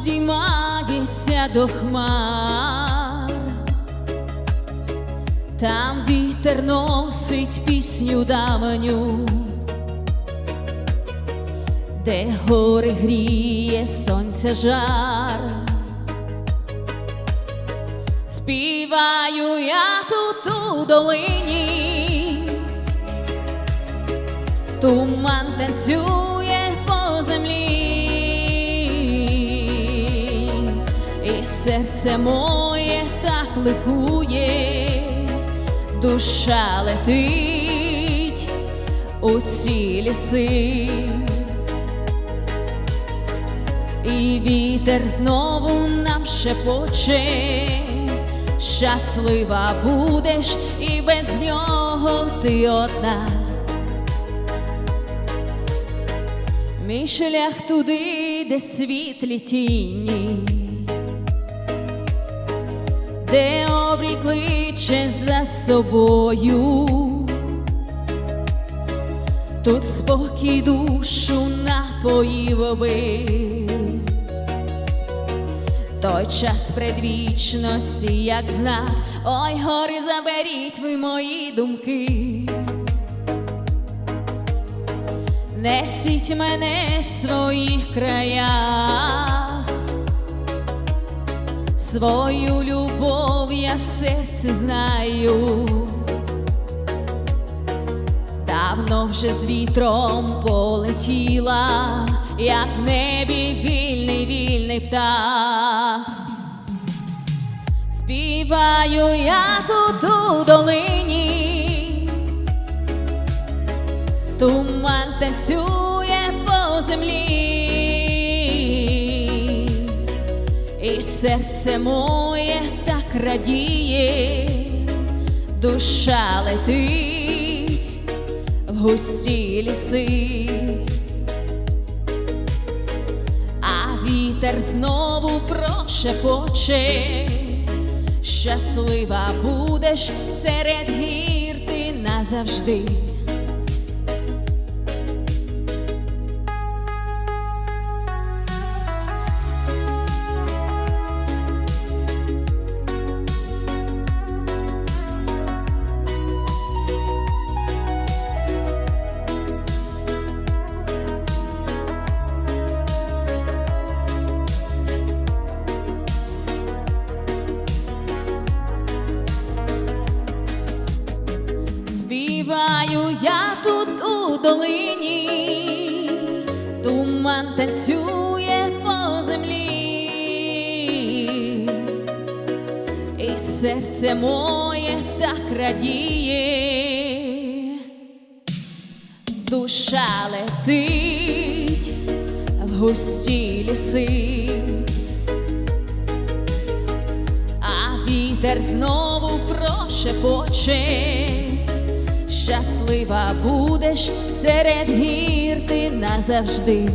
здіймається до хмар, там вітер носить пісню давню, де гори гріє сонця жар. Співаю я тут у долині, туман танцює по землі, і серце моє так ликує, душа летить у ці ліси. І вітер знову нам шепоче, щаслива будеш, і без нього ти одна. Мій шлях туди, де світлі тіні, де обрій кличе за собою. Тут спокій душу напоїв би той час предвічності, як знак, ой, гори заберіть ви мої думки. Несіть мене в своїх краях, свою любов я в серці знаю. Давно вже з вітром полетіла, як в небі вільний вільний птах. Співаю я тут у долині, туман танцює по землі, серце моє так радіє, душа летить в густі ліси, а вітер знову прошепоче, щаслива будеш серед гір ти назавжди. Я тут у долині, туман танцює по землі, і серце моє так радіє, душа летить в густі ліси. а вітер знову прошепоче, щаслива будеш серед гір ти назавжди.